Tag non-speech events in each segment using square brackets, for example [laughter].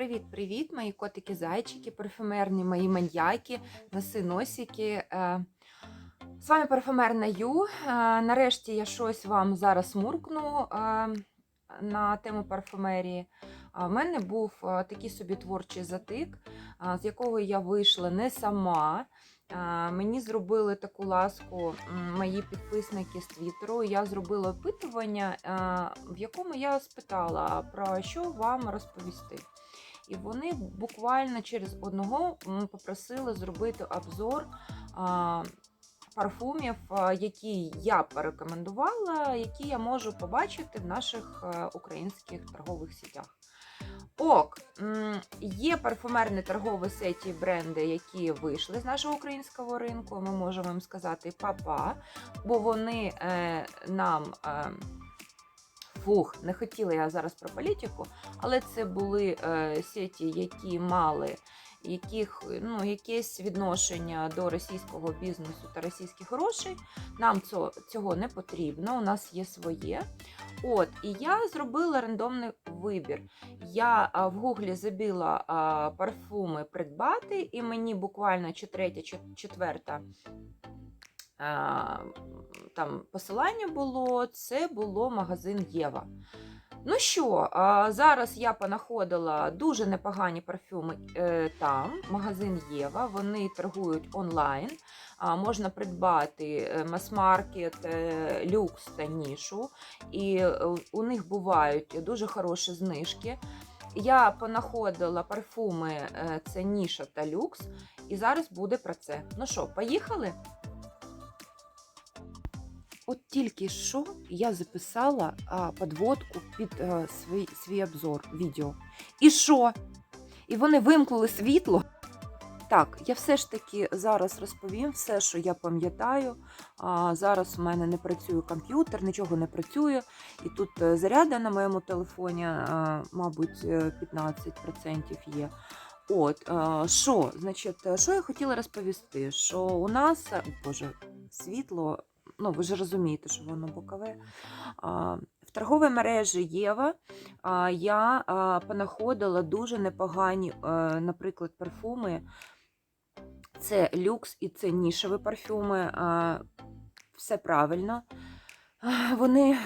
Привіт-привіт, мої котики-зайчики, парфюмерні мої маньяки, носи-носики. Е, З вами парфюмерна Ю. Е, Нарешті я щось вам зараз муркну е, на тему парфумерії. У мене був такий собі творчий затик, з якого я вийшла не сама. Мені зробили таку ласку мої підписники з Твіттеру. Я зробила опитування, в якому я спитала, про що вам розповісти. І вони буквально через одного попросили зробити обзор парфумів, які я порекомендувала, які я можу побачити в наших е, українських торгових сітях. Ок, є парфумерні торгові сеті бренди, які вийшли з нашого українського ринку. Ми можемо їм сказати папа, бо вони е, нам. Фух, не хотіла я зараз про політику, але це були е, сеті, які мали яких, ну, якесь відношення до російського бізнесу та російських грошей. Нам цього, цього не потрібно, у нас є своє. От, і я зробила рандомний вибір. Я а, в гуглі забила а, парфуми придбати, і мені буквально чи третя, чи четверта. А, Там посилання було, це було магазин Єва. Ну що, зараз я понаходила дуже непогані парфюми е, там, магазин Єва. Вони торгують онлайн. Можна придбати е, мас-маркет, е, люкс та нішу. І е, у них бувають дуже хороші знижки. Я понаходила парфуми, е, це ніша та люкс, і зараз буде про це. Ну що, поїхали? От тільки що я записала а, подводку під а, свій, свій обзор відео. І що? І вони вимкнули світло. Так, я все ж таки зараз розповім все, що я пам'ятаю. Зараз у мене не працює комп'ютер, нічого не працює. І тут е, заряда на моєму телефоні, а, мабуть, е, 15% є. От, е, що, значить, е, що я хотіла розповісти? Що у нас, е, боже, світло ну ви ж розумієте, що воно бокове. В торговій мережі Єва я понаходила дуже непогані, а, наприклад, парфуми. Це люкс і це нішеві парфюми. Все правильно. Вони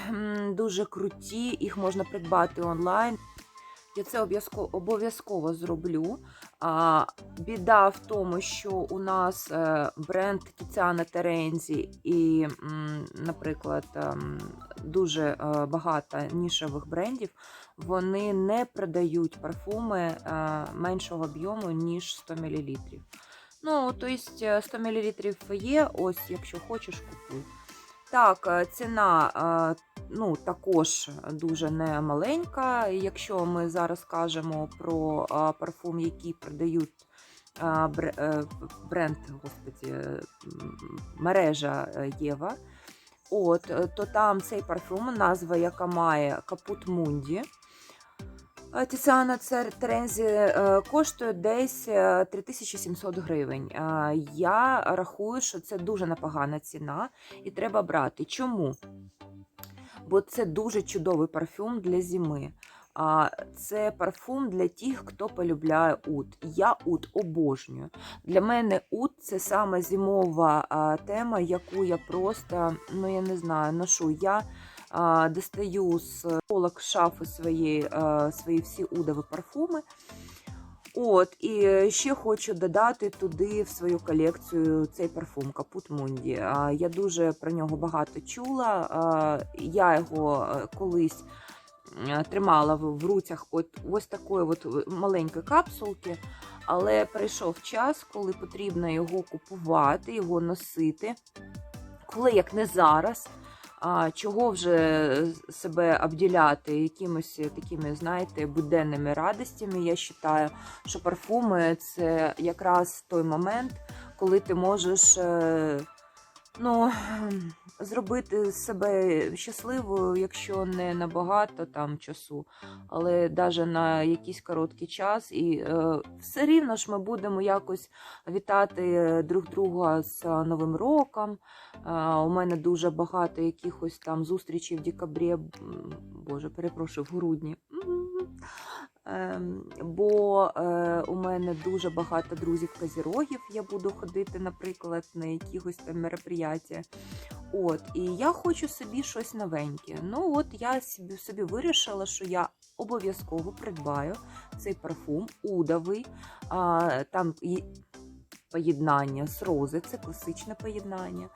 дуже круті, їх можна придбати онлайн. Я це обов'язково зроблю. Біда в тому, що у нас е, бренд Тіціана Терензі і, наприклад, ем, дуже е, багато нішевих брендів, вони не продають парфуми е, меншого об'єму, ніж 100 мл. Ну, тобто 100 мл є, ось, якщо хочеш, купуй. Так, е, ціна е, ну, також дуже не маленька. Якщо ми зараз кажемо про парфум, який продають е, бренд, господі, е, мережа е, Єва, от, е, то там цей парфум, назва яка має Капут Мунді. Тіціана Цер- Терензі е, коштує десь е, 3700 гривень. Е, Я рахую, що це дуже непогана ціна і треба брати. Чому? бо це дуже чудовий парфюм для зими. А це парфум для тих, хто полюбляє ут. Я ут обожнюю. Для мене ут це саме зимова тема, яку я просто, ну я не знаю, ношу. Я достаю з полок шафи своєї, а, свої всі удові парфуми. От, і ще хочу додати туди в свою колекцію цей парфум Капут Мунді. Я дуже про нього багато чула. Я його колись тримала в руцях от ось такої от маленької капсулки, але прийшов час, коли потрібно його купувати, його носити. Коли як не зараз. А чого вже себе обділяти якимось такими, знаєте, буденними радостями? Я вважаю, що парфуми це якраз той момент, коли ти можеш е, ну, зробити себе щасливою, якщо не на багато там часу, але навіть на якийсь короткий час. І е, все рівно ж ми будемо якось вітати друг друга з Новим роком. Е, У мене дуже багато якихось там зустрічей в декабрі, боже, перепрошую, в грудні. Ем, Бо е, у мене дуже багато друзів-казірогів. Я буду ходити, наприклад, на якихось там мероприятия. От, і я хочу собі щось новеньке. Ну, от я собі, собі вирішила, що я обов'язково придбаю цей парфум удовий. А, там і поєднання з рози, це класичне поєднання.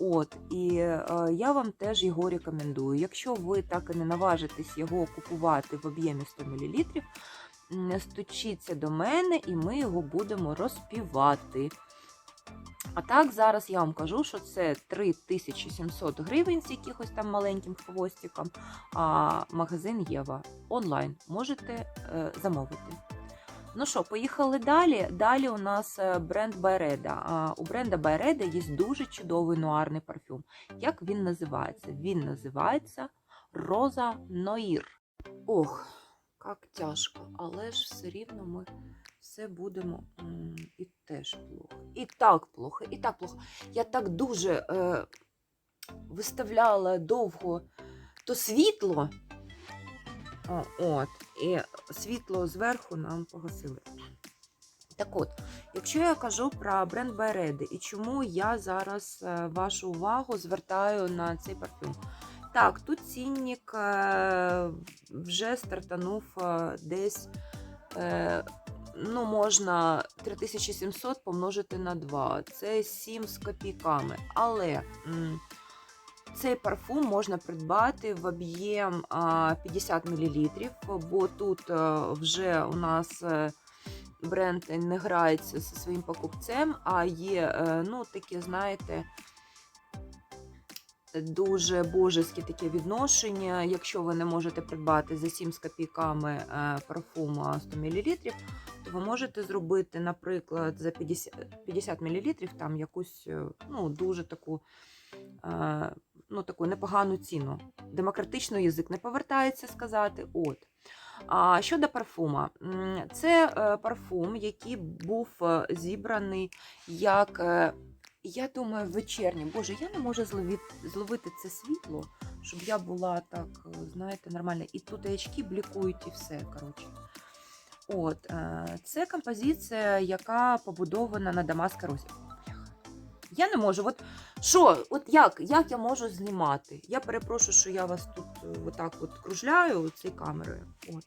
От, і е, я вам теж його рекомендую. Якщо ви так і не наважитесь його купувати в об'ємі 100 мл, стучіться до мене і ми його будемо розпівати. А так, зараз я вам кажу, що це 3700 гривень з якихось там маленьким хвостиком, а магазин Єва онлайн можете е, замовити. Ну що, поїхали далі. Далі у нас е, бренд Байреда. У бренда Байреда є дуже чудовий нуарний парфюм. Як він називається? Він називається Роза Ноїр. Ох, як тяжко, але ж все рівно ми все будемо і теж плохо. І так плохо, і так плохо. Я так дуже е, виставляла довго то світло. От, і світло зверху нам погасили. Так от, якщо я кажу про бренд Байреди і чому я зараз е, вашу увагу звертаю на цей парфюм. Так, тут цінник е, вже стартанув е, десь, ну, можна 3700 помножити на 2. Це 7 з копійками. Але цей парфум можна придбати в об'єм 50 мл, бо тут е, вже у нас е, бренд не грається зі своїм покупцем, а є, е, ну, таке, знаєте, дуже божеське таке відношення. Якщо ви не можете придбати за 7 з копійками парфум 100 мл, то ви можете зробити, наприклад, за 50, 50 мл там якусь ну, дуже таку. Ну, таку непогану ціну. Демократично язик не повертається сказати. От. А щодо парфума, це е, парфум, який був е, зібраний як, е, я думаю, вечірній. Боже, я не можу зловити, це світло, щоб я була так, знаєте, нормальна. І тут і очки блікують, і все. коротше. От, це композиція, яка побудована на Дамаска Розі. Я не можу. От що, от як, як я можу знімати? Я перепрошую, що я вас тут е, отак от кружляю цією камерою. От.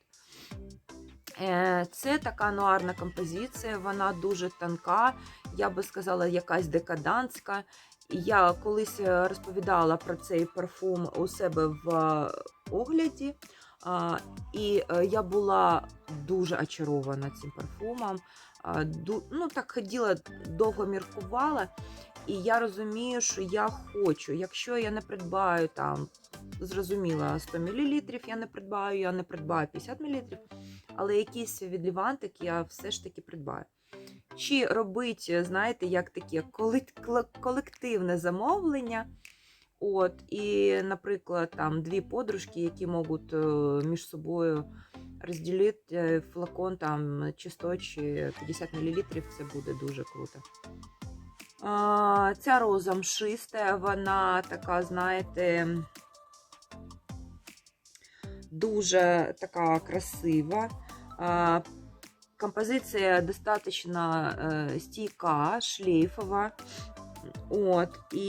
Е, Це така нуарна композиція, вона дуже тонка, я би сказала, якась декадантська. Я колись е, розповідала про цей парфум у себе в огляді, і я була дуже очарована цим парфумом. Ну, так ходила, довго міркувала. І я розумію, що я хочу. Якщо я не придбаю там, зрозуміло, 100 мл я не придбаю, я не придбаю 50 мл, але якийсь відлівантик я все ж таки придбаю. Чи робить, знаєте, як таке колективне замовлення. От, і, наприклад, там дві подружки, які можуть е, між собою розділити е, флакон там чи 100, чи 50 мл, це буде дуже круто. Ця роза мшиста, вона така, знаєте, дуже така красива. Композиція достатньо е, стійка, шлейфова. От, і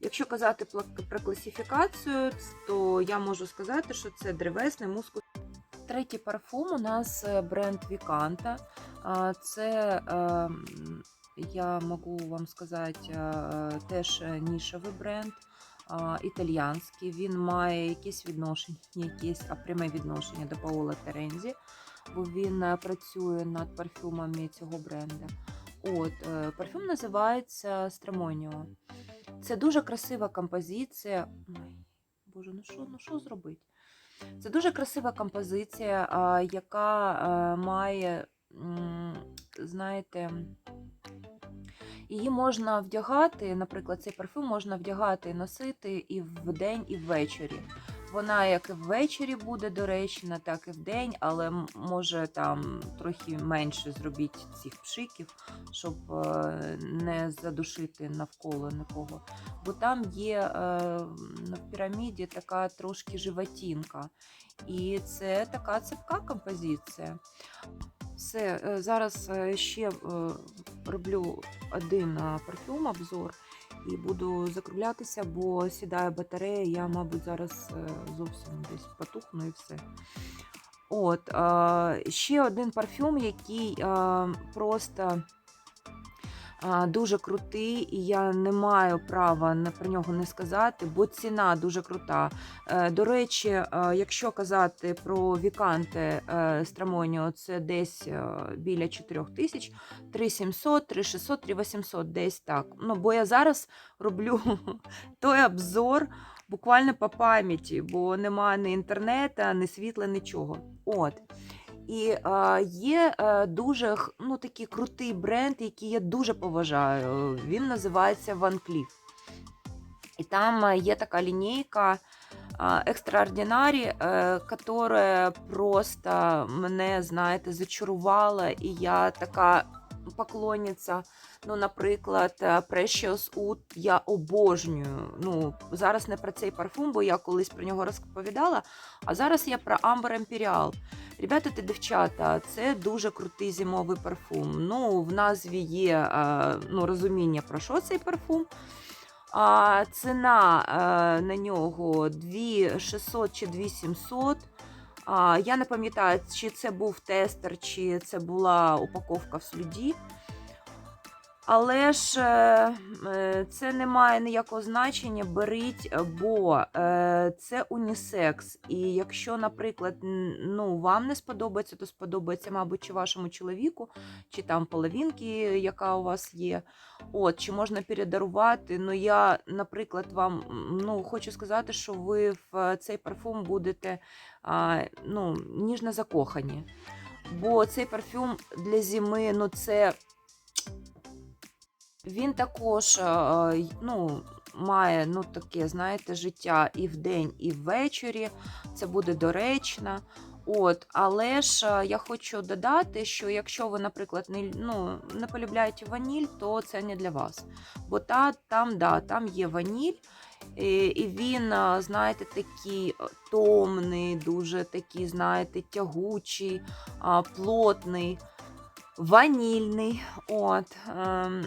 якщо казати про класифікацію, то я можу сказати, що це древесний мускус. Третій парфум у нас е, бренд Віканта. Це, ем, я можу вам сказати, е, теж нішевий бренд, італіянський. Він має якесь відношення, якесь, а пряме відношення до Паола Терензі, бо він е, працює над парфюмами цього бренда. От, е, парфюм називається Стремоніо. Це дуже красива композиція. Ой, Боже, ну що, ну що зробити? Це дуже красива композиція, яка е, має, знаєте, її можна вдягати, наприклад, цей парфюм можна вдягати і носити і вдень, і ввечері. вона як і ввечері буде доречна, так і вдень, але може там трохи менше зробіть цих пшиків, щоб е, не задушити навколо нікого. Бо там є е, в піраміді така трошки животінка. І це така цепка композиція. Все, е, зараз е, ще е, роблю один парфюм обзор і буду закруглятися, бо сідає батарея. Я, мабуть, зараз зовсім десь потухну і все. От, ще один парфюм, який просто дуже крутий, і я не маю права про нього не сказати, бо ціна дуже крута. Е, До речі, е, якщо казати про Віканте е, Страмоніо, це десь біля 4 тисяч, 3700, 3600, 3800, десь так. Ну, бо я зараз роблю [laughs] той обзор буквально по пам'яті, бо немає ні інтернету, ні світла, нічого. От. І е, є е, дуже ну, такий крутий бренд, який я дуже поважаю. Він називається Van Cleef. І там е, є така лінійка екстраординарі, яка просто мене, знаєте, зачарувала, і я така поклонниця. Ну, наприклад, е, Precious Oud я обожнюю. Ну, зараз не про цей парфум, бо я колись про нього розповідала. А зараз я про Amber Imperial. Ребята та дівчата, це дуже крутий зимовий парфум. Ну, в назві є е, ну, розуміння, про що цей парфум. А, ціна е, на нього 2600 чи 2700. Я не пам'ятаю, чи це був тестер, чи це була упаковка в слюді. Але ж е, е, це не має ніякого значення. Беріть, е, бо це унісекс. І якщо, наприклад, ну, вам не сподобається, то сподобається, мабуть, чи вашому чоловіку, чи там половинки, яка у вас є. От, чи можна передарувати. Ну, я, наприклад, вам ну, хочу сказати, що ви в цей парфум будете ну, ніжно закохані. Бо цей парфюм для зими, ну, це він також е, ну, має ну, таке, знаєте, життя і вдень, і ввечері. Це буде доречно. От, але ж е, я хочу додати, що якщо ви, наприклад, не, ну, не полюбляєте ваніль, то це не для вас. Бо та, там, да, там є ваніль, і, він, е, знаєте, такий е, томний, дуже такий, знаєте, тягучий, плотний, ванільний. От, ем,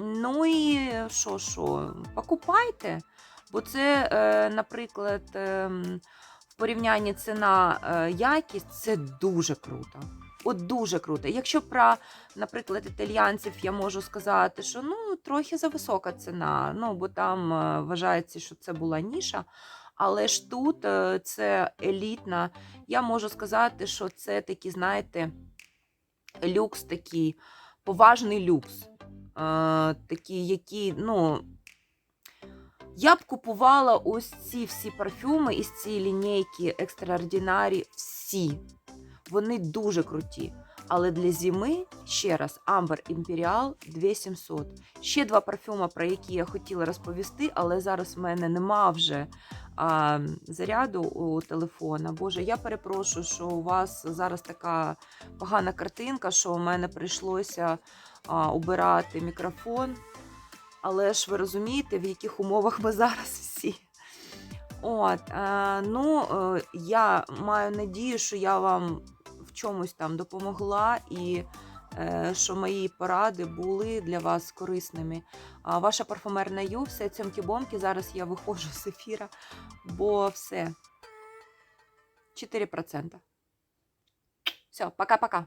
ну і що, що, покупайте. Бо це, е, наприклад, ем, в порівнянні ціна е, якість це дуже круто. От дуже круто. Якщо про, наприклад, італіянців я можу сказати, що ну трохи зависока ціна, ну бо там е, вважається, що це була ніша. Але ж тут це елітна. Я можу сказати, що це такий, знаєте, люкс такий, поважний люкс. Такий, який, ну. Я б купувала ось ці всі парфюми із цієї лінійки Extraordinary всі. Вони дуже круті. Але для зими, ще раз, Amber Imperial 2700. Ще два парфюми, про які я хотіла розповісти, але зараз в мене нема вже а, заряду у телефона. Боже, я перепрошую, що у вас зараз така погана картинка, що у мене прийшлося убирати мікрофон. Але ж ви розумієте, в яких умовах ми зараз всі. От, е, ну, е, я маю надію, що я вам в чомусь там допомогла і е, що мої поради були для вас корисними. Ваша парфумерна ю, все цьомки-бомки. Зараз я виходжу з ефіра, бо все. 4%. Все, пока-пока.